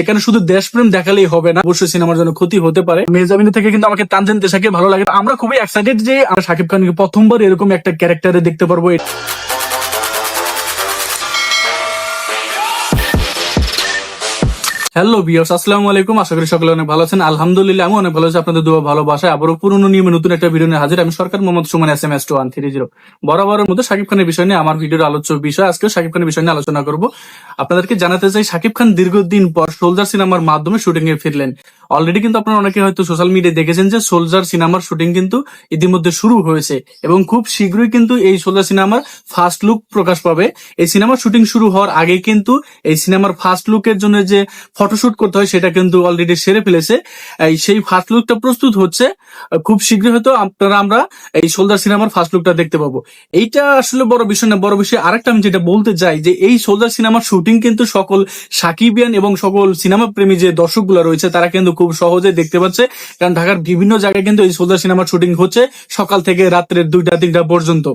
এখানে শুধু দেশপ্রেম দেখালেই হবে না, অবশ্যই সিনেমার জন্য ক্ষতি হতে পারে। মেজামিন থেকে কিন্তু আমাকে তানজেন দেশাকে ভালো লাগে। আমরা খুবই এক্সাইটেড যে, আমরা শাকিব খানকে প্রথমবার এরকম একটা ক্যারেক্টারে দেখতে পারব। হ্যালো বিয়ার্স আসসালামু আলাইকুম। আশা করি সকলে অনেক ভালো আছেন। আলহামদুলিল্লাহ আমি অনেক ভালো আছি। আপনাদের দুয়া ভালোবাসায় আবারও পুরনো নিয়মে নতুন একটা ভিডিও নিয়ে হাজির। আমি Sarkar Mohammad Suman S M S two one three zero বরাবরের মধ্যে শাকিব খানের বিষয় নিয়ে আমার ভিডিওর আলোচ্য বিষয়। আজকে শাকিব খানের বিষয় নিয়ে আলোচনা করব। আপনাদেরকে জানাতে চাই শাকিব খান দীর্ঘদিন পর সোলজার সিনেমার মাধ্যমে শুটিং এ ফিরলেন। অলরেডি কিন্তু আপনারা অনেকে হয়তো সোশ্যাল মিডিয়ায় দেখেছেন যে সোলজার সিনেমার শুটিং কিন্তু ইতিমধ্যে শুরু হয়েছে এবং খুব শীঘ্রই কিন্তু এই সোলজার সিনেমার ফার্স্ট লুক প্রকাশ পাবে। এই সিনেমার শুটিং শুরু হওয়ার আগে কিন্তু এই সিনেমার ফার্স্ট লুকের জন্য যে ফটোশুট করতে হয় সেটা কিন্তু অলরেডি সেরে ফেলেছে। এই সেই ফার্স্ট লুকটা প্রস্তুত হচ্ছে। খুব শীঘ্রই হয়তো আপনারা আমরা এই সোলজার সিনেমার ফার্স্ট লুকটা দেখতে পাবো। এইটা আসলে বড় বিষয় না, বড় বিষয় আরেকটা আমি যেটা বলতে চাই যে এই সোলজার সিনেমার শুটিং কিন্তু সকল সাকিবিয়ান এবং সকল সিনেমা প্রেমী যে দর্শকগুলো রয়েছে তারা কিন্তু খুব সহজে দেখতে পাচ্ছে। কারণ ঢাকার বিভিন্ন জায়গায় কিন্তু এই সোলজার সিনেমার শুটিং হচ্ছে সকাল থেকে রাত্রের দুইটা, তিনটা পর্যন্ত।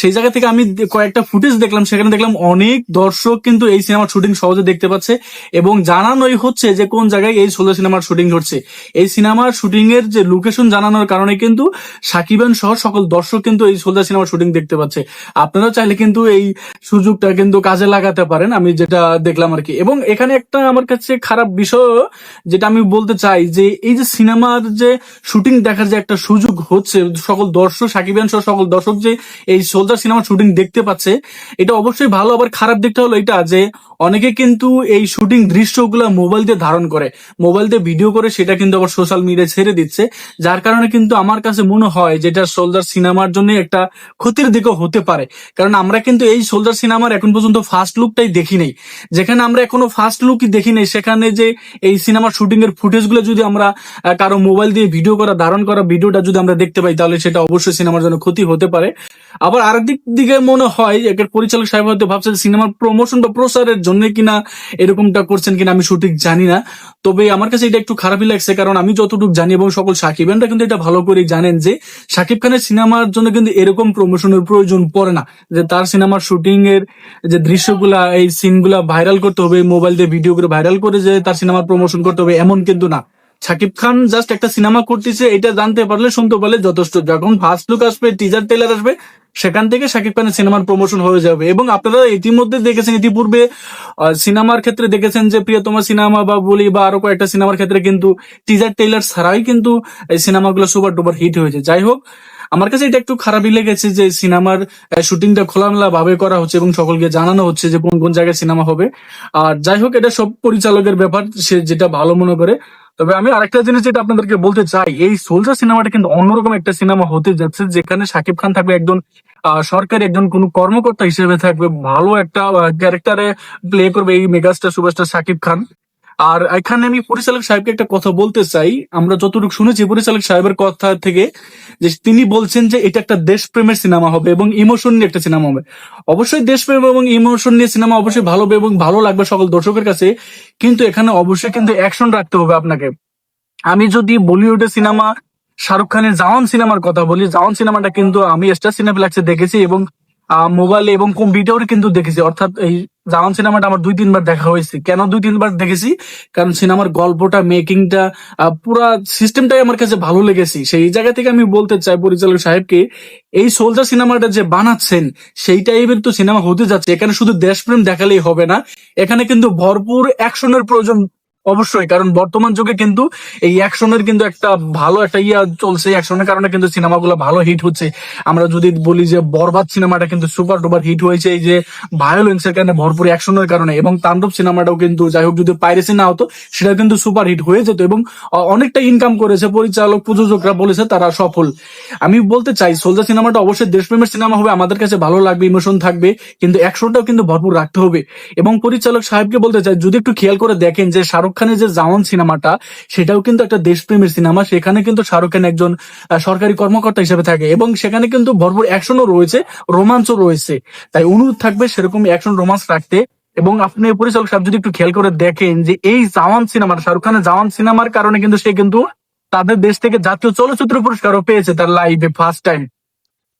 সেই জায়গা থেকে আমি কয়েকটা ফুটেজ দেখলাম, সেখানে দেখলাম অনেক দর্শক কিন্তু এই সিনেমার শুটিং সহজে দেখতে পাচ্ছে এবং জানানোই হচ্ছে যে কোন জায়গায় এই সোলজার সিনেমার শুটিং হচ্ছে। এই সিনেমার শুটিং এর যে লোকেশন জানানোর কারণে কিন্তু সাকিবান সহ সকল দর্শক কিন্তু এই সোলজার সিনেমার শুটিং দেখতে পাচ্ছে। আপনারা চাইলে কিন্তু এই সুযোগটা কিন্তু কাজে লাগাতে পারেন, আমি যেটা দেখলাম আর কি। এবং এখানে একটা আমার কাছে খারাপ বিষয়, যেটা আমি বলতে চাই যে এই যে সিনেমার যে শুটিং দেখার যে একটা সুযোগ হচ্ছে, সকল দর্শক সাকিবান সহ সকল দর্শক যে এই সোলজার সিনেমার শুটিং দেখতে পাচ্ছে, এটা অবশ্যই ভালো। আবার খারাপ দিকটা হলো এটা যে অনেকে কিন্তু এই শুটিং দৃশ্যগুলো মোবাইল দিয়ে ধারণ করে। মোবাইল দিয়ে ভিডিও করে, সেটা কিন্তু আবার সোশ্যাল মিডিয়ায় ছেড়ে দিচ্ছে। যার কারণে কিন্তু আমার কাছে মনে হয় যেটা সোলজার সিনেমার জন্য একটা ক্ষতির দিকও হতে পারে। কারণ আমরা কিন্তু এই সোলজার সিনেমার এখন পর্যন্ত ফার্স্ট লুকটাই দেখি নেই। যেখানে আমরা এখনও ফার্স্ট লুকই দেখি নেই, সেখানে যে এই সিনেমার শুটিং এর ফুটেজ গুলো যদি আমরা কারও মোবাইল দিয়ে ভিডিও করা, ধারণ করা ভিডিওটা যদি আমরা দেখতে পাই, তাহলে সেটা অবশ্যই সিনেমার জন্য ক্ষতি হতে পারে। আবার আরেকদিক দিকে মনে হয়, একের পরিচালক সাহেব হয়তো ভাবছে সিনেমার প্রমোশন বা প্রচারের জন্য কিনা এরকমটা করছেন কিনা আমি সঠিক জানি না। তবে আমার কাছে এটা একটু খারাপই লাগছে, কারণ আমি যতটুকু জানি এবং সকল সাকিবেনরা কিন্তু এটা ভালো করে জানেন যে, সাকিব খানের সিনেমার জন্য কিন্তু এরকম প্রমোশনের প্রয়োজন পড়ে না। যে তার সিনেমার শুটিং এর যে দৃশ্যগুলা, এই সিনগুলা ভাইরাল করতে হবে মোবাইল দিয়ে ভিডিও করে ভাইরাল করে যে তার সিনেমার প্রমোশন করতে হবে, এমন কিন্তু না। সাকিব খান জাস্ট একটা সিনেমা করতেছে, এটা জানতে পারলে, শুনতে পারলে যথেষ্ট। যখন ফার্স্ট লুক আসবে টিজার টেলার আসবে, সেখান থেকে শাকিব খানের সিনেমার প্রমোশন হয়ে যাবে। এবং আপনারা ইতিমধ্যে দেখেছেন, ইতিপূর্বে সিনেমার ক্ষেত্রে দেখেছেন যে প্রিয়তমা সিনেমা বা বলি বা আরও কয়েকটা সিনেমার ক্ষেত্রে কিন্তু টিজার টেইলার ছাড়াই কিন্তু এই সিনেমাগুলো সুপার ডুপার হিট হয়েছে। যাই হোক, আমার কাছে এটা একটু খারাপই লেগেছে যে সিনেমার শুটিংটা খোলামেলা ভাবে করা হচ্ছে এবং সকলকে জানানো হচ্ছে যে কোন কোন জায়গায় সিনেমা হবে। আর যাই হোক, এটা সব পরিচালকের ব্যাপার, সে যেটা ভালো মনে করে তবে আমি আরেকটা জিনিস যেটা আপনাদেরকে বলতে চাই, এই সোলজার সিনেমাটা কিন্তু অন্যরকম একটা সিনেমা হতে যাচ্ছে, যেখানে সাকিব খান থাকবে একজন সরকারি একজন কোন কর্মকর্তা হিসেবে থাকবে, ভালো একটা ক্যারেক্টারে প্লে করবে এই মেগাস্টার সুপারস্টার সাকিব খান। আর এখানে আমি পরিচালক সাহেবকে একটা কথা বলতে চাই। আমরা যতটুকু শুনেছি পরিচালক সাহেবের কথা থেকে যে তিনি বলছেন যে এটা একটা দেশপ্রেমের সিনেমা হবে এবং ইমোশন নিয়ে একটা সিনেমা হবে। অবশ্যই দেশপ্রেম এবং ইমোশন নিয়ে সিনেমা অবশ্যই ভালো হবে এবং ভালো লাগবে সকল দর্শকের কাছে, কিন্তু এখানে অবশ্যই কিন্তু অ্যাকশন রাখতে হবে আপনাকে। আমি যদি বলিউডের সিনেমা, শাহরুখ খানের জাওয়ান সিনেমার কথা বলি, জাওয়ান সিনেমাটা কিন্তু আমি স্টার সিনেপ্লেক্সে দেখেছি এবং মোবাইলে এবং কম্পিউটারে কিন্তু দেখেছি। অর্থাৎ এই জাওয়ান সিনেমাটা আমার দুই তিনবার দেখা হয়েছে। কেন দুই তিনবার দেখেছি? কারণ সিনেমার গল্পটা, মেকিংটা পুরা সিস্টেমটাই আমার কাছে ভালো লেগেছে। সেই জায়গা থেকে আমি বলতে চাই পরিচালক সাহেবকে, এই সোলজার সিনেমাটা যে বানাচ্ছেন, সেই টাইপের তো সিনেমা হতে যাচ্ছে। এখানে শুধু দেশপ্রেম দেখালেই হবে না। এখানে কিন্তু ভরপুর অ্যাকশনের প্রয়োজন অবশ্যই, কারণ বর্তমান যুগে কিন্তু এই অ্যাকশনের কিন্তু একটা ভালো একটা ইয়া চলছে। অ্যাকশনের কারণে কিন্তু সিনেমাগুলো ভালো হিট হচ্ছে। আমরা যদি বলি যে বরবাদ সিনেমাটা কিন্তু সুপার ডুপার হিট হয়েছে, এই যে ভায়োলেন্সের কারণে ভরপুর অ্যাকশনের কারণে। এবং তাণ্ডব সিনেমাটাও কিন্তু যাই হোক, যদি পাইরেসি না হতো সেটা কিন্তু সুপার হিট হয়ে যেত এবং অনেকটা ইনকাম করেছে। পরিচালক, প্রযোজকরা বলেছে তারা সফল। আমি বলতে চাই সোলজার সিনেমাটা অবশ্যই দেশপ্রেমের সিনেমা হবে, আমাদের কাছে ভালো লাগবে ইমোশন থাকবে, কিন্তু অ্যাকশনটাও কিন্তু ভরপুর রাখতে হবে। এবং পরিচালক সাহেবকে বলতে চাই, যদি একটু খেয়াল করে দেখেন যে শাহরুখ খানের যে জাওয়ান সিনেমাটা, সেটাও কিন্তু একটা দেশপ্রেমের সিনেমা। সেখানে কিন্তু শাহরুখ খান একজন সরকারি কর্মকর্তা হিসেবে থাকে এবং সেখানে কিন্তু ভরপুর অ্যাকশনও রয়েছে রোমাঞ্চও রয়েছে। তাই অনুরোধ থাকবে সেরকম অ্যাকশন রোমান্স রাখতে। এবং আপনি পরিচালক সাহেব যদি একটু খেয়াল করে দেখেন যে এই জাওয়ান সিনেমাটা, শাহরুখ খানের জাওয়ান সিনেমার কারণে কিন্তু সে কিন্তু তাদের দেশ থেকে জাতীয় চলচ্চিত্র পুরস্কারও পেয়েছে তার লাইভে ফার্স্ট টাইম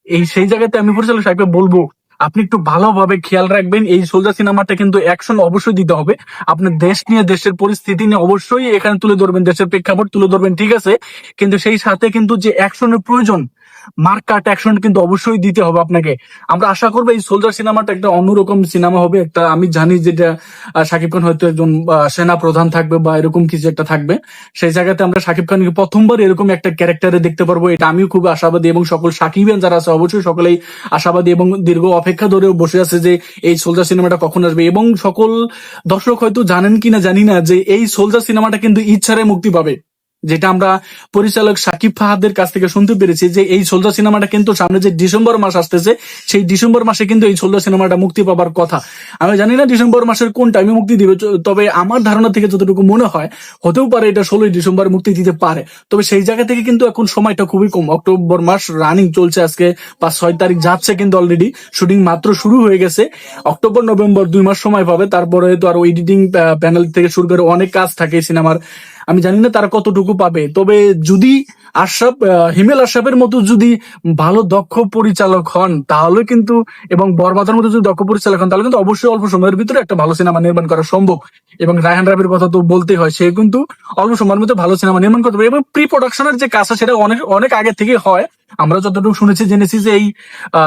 এই, সেই জায়গাতে আমি পরিচালক সাহেবকে বলব আপনি একটু ভালোভাবে খেয়াল রাখবেন, এই সোলজার সিনেমাটা কিন্তু অ্যাকশন অবশ্যই দিতে হবে। আপনার দেশ নিয়ে, দেশের পরিস্থিতি নিয়ে অবশ্যই এখানে তুলে ধরবেন, দেশের প্রেক্ষাপট তুলে ধরবেন, ঠিক আছে? কিন্তু সেই সাথে কিন্তু যে অ্যাকশনের প্রয়োজন মার্কাট অ্যাকশন কিন্তু অবশ্যই দিতে হবে আপনাকে। আমরা আশা করব এই সোলজার সিনেমাটা একটা অন্যরকম সিনেমা হবে। একটা আমি জানি যেটা শাকিব খান হয়তো একজন সেনা প্রধান থাকবে বা এরকম কিছু একটা থাকবে। সেই জায়গাতে আমরা শাকিব খানকে প্রথমবার এরকম একটা ক্যারেক্টারে দেখতে পারব, এটা আমিও খুব আশাবাদী এবং সকল সাকিবিয়ান যারা আছে, অবশ্যই সকলেই আশাবাদী এবং দীর্ঘ অপেক্ষা ধরেও বসে আছে যে এই সোলজার সিনেমাটা কখন আসবে এবং সকল দর্শক হয়তো জানেন কিনা জানি না যে এই সোলজার সিনেমাটা কিন্তু ইচ্ছারে মুক্তি পাবে। যেটা আমরা পরিচালক সাকিব ফাহাদের কাছ থেকে শুনতে পেরেছি যে এই সোলজার সিনেমাটা কিন্তু সামনে যে ডিসেম্বর মাস আসতেছে, সেই ডিসেম্বর মাসে কিন্তু এই সোলজার সিনেমাটা মুক্তি পাবার কথা। আমি জানি না ডিসেম্বর মাসের কোন টাইমে মুক্তি দিবে তবে আমার ধারণা থেকে যতটুকু মনে হয়, হতেও পারে এটা ষোলোই ডিসেম্বর মুক্তি দিতে পারে। তবে সেই জায়গা থেকে কিন্তু এখন সময়টা খুবই কম। অক্টোবর মাস রানিং চলছে আজকে, পাঁচ ছয় তারিখ যাচ্ছে কিন্তু অলরেডি শুটিং মাত্র শুরু হয়ে গেছে। অক্টোবর, নভেম্বর দুই মাস সময় পাবে, তারপরে তো আর এডিটিং প্যানেল থেকে শুরু করে অনেক কাজ থাকে সিনেমার। আমি জানি না তারা কতটুকু পাবে। তবে যদি আশরাফ হিমেল আশরাফের মতো যদি ভালো দক্ষ পরিচালক হন, তাহলে কিন্তু, এবং বরবাদের মতো যদি দক্ষ পরিচালক হন, তাহলে কিন্তু অবশ্যই অল্প সময়ের ভিতরে একটা ভালো সিনেমা নির্মাণ করা সম্ভব। এবং রায়হান রাবির কথা তো বলতেই হয়, সে কিন্তু অল্প সময়ের মধ্যে ভালো সিনেমা নির্মাণ করতে পারে এবং প্রি প্রোডাকশনের যে কাজটা, সেটা অনেক অনেক আগে থেকে হয়। আমরা যতটুকু শুনেছি, জেনেছি যে এই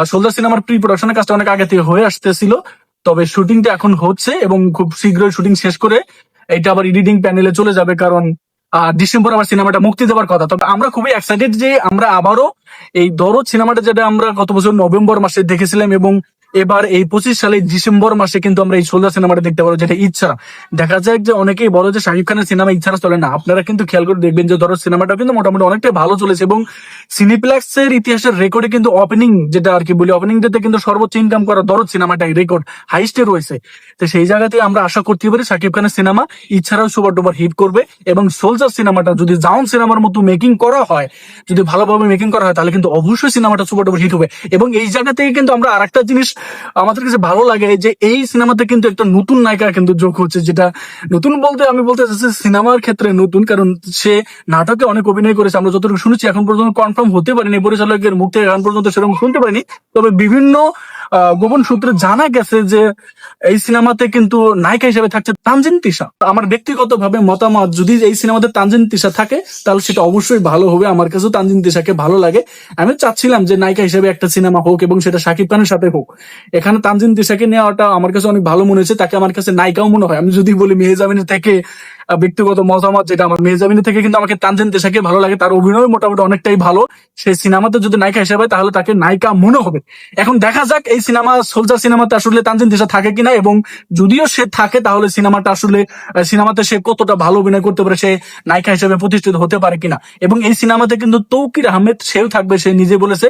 সোলজার সিনেমার প্রি প্রোডাকশনের কাজটা অনেক আগে থেকে হয়ে আসতেছিল। তবে শুটিংটা এখন হচ্ছে এবং খুব শীঘ্রই শুটিং শেষ করে এটা আবার এডিটিং প্যানেলে চলে যাবে কারণ ডিসেম্বর আমার সিনেমাটা মুক্তি দেওয়ার কথা। তবে আমরা খুবই এক্সাইটেড যে আমরা আবারও এই দরদ সিনেমাটা যেটা আমরা গত বছর নভেম্বর মাসে দেখেছিলাম এবং এবার এই পঁচিশ সালে ডিসেম্বর মাসে কিন্তু আমরা এই সোলজার সিনেমাটা দেখতে পারব যেটা ইচ্ছা। দেখা যায় যে অনেকেই বলে যে শাকিব খানের সিনেমা ইচ্ছারা চলে না। আপনারা কিন্তু খেয়াল করে দেখবেন যে দরদ সিনেমাটা কিন্তু মোটামুটি অনেকটাই ভালো চলেছে এবং সিনেপ্লেক্স এর ইতিহাসের রেকর্ডে কিন্তু ওপেনিং যেটা আর কি বলি ওপেনিং ডেতে কিন্তু সর্বোচ্চ ইনকাম করা দরদ সিনেমাটাই রেকর্ড হাইস্টে রয়েছে। তো সেই জায়গাতে আমরা আশা করতে পারি শাকিব খানের সিনেমা ইচ্ছারাও সুপার ডুপার হিট করবে এবং সোলজার সিনেমাটা যদি জাউন সিনেমার মতো মেকিং করা হয়, যদি ভালোভাবে মেকিং করা হয়, তাহলে কিন্তু অবশ্যই সিনেমাটা সুপার ডুপার হিট হবে। এবং এই জায়গা থেকে কিন্তু আমরা আরেকটা জিনিস আমাদের কাছে ভালো লাগে যে এই সিনেমাতে কিন্তু একটা নতুন নায়িকা কিন্তু যোগ হচ্ছে, যেটা নতুন বলতে আমি বলতে চাচ্ছি সিনেমার ক্ষেত্রে নতুন, কারণ সে নাটকে অনেক অভিনয় করেছে। আমরা যতটুকু শুনেছি, এখন পর্যন্ত কনফার্ম হতে পারিনি, পরিচালকের মুখ থেকে এখন পর্যন্ত সেরকম শুনতে পারিনি। তবে বিভিন্ন গোপন সূত্রে জানা গেছে যে এই সিনেমাতে কিন্তু নায়িকা হিসেবে থাকছে তানজিন তিশা। আমার ব্যক্তিগত ভাবে মতামত, যদি এই সিনেমাতে তানজিন তিশা থাকে, তাহলে সেটা অবশ্যই ভালো হবে। আমার কাছেও তানজিন তিশাকে ভালো লাগে। আমি চাচ্ছিলাম যে নায়িকা হিসেবে একটা সিনেমা হোক এবং সেটা শাকিব খানের সাথে হোক। এখানে তানজিন তিশাকে নেওয়াটা আমার কাছে অনেক ভালো মনে হয়েছে। তাকে আমার কাছে নায়িকাও মনে হয়। আমি যদি বলি মেহজামিন থেকে ব্যক্তিগত মতামত যেটা আমার মেহজামিন থেকে কিন্তু আমাকে তানজিন তিশাকে ভালো লাগে। তার অভিনয় মোটামুটি অনেকটাই ভালো। সেই সিনেমাতে যদি নায়িকা হিসেবে তাহলে তাকে নায়িকা মনে হবে। এখন দেখা যাক এই সিনেমা, সোলজার সিনেমাতে আসলে তানজিন দিশা থাকে কিনা এবং যদিও সে থাকে, তাহলে সিনেমাটা আসলে সিনেমাতে সে কতটা ভালো অভিনয় করতে পারে, সে নায়িকা হিসেবে প্রতিষ্ঠিত হতে পারে কিনা। এবং এই সিনেমাতে কিন্তু তৌকির আহমেদ সেও থাকবে, সে নিজে বলেছে।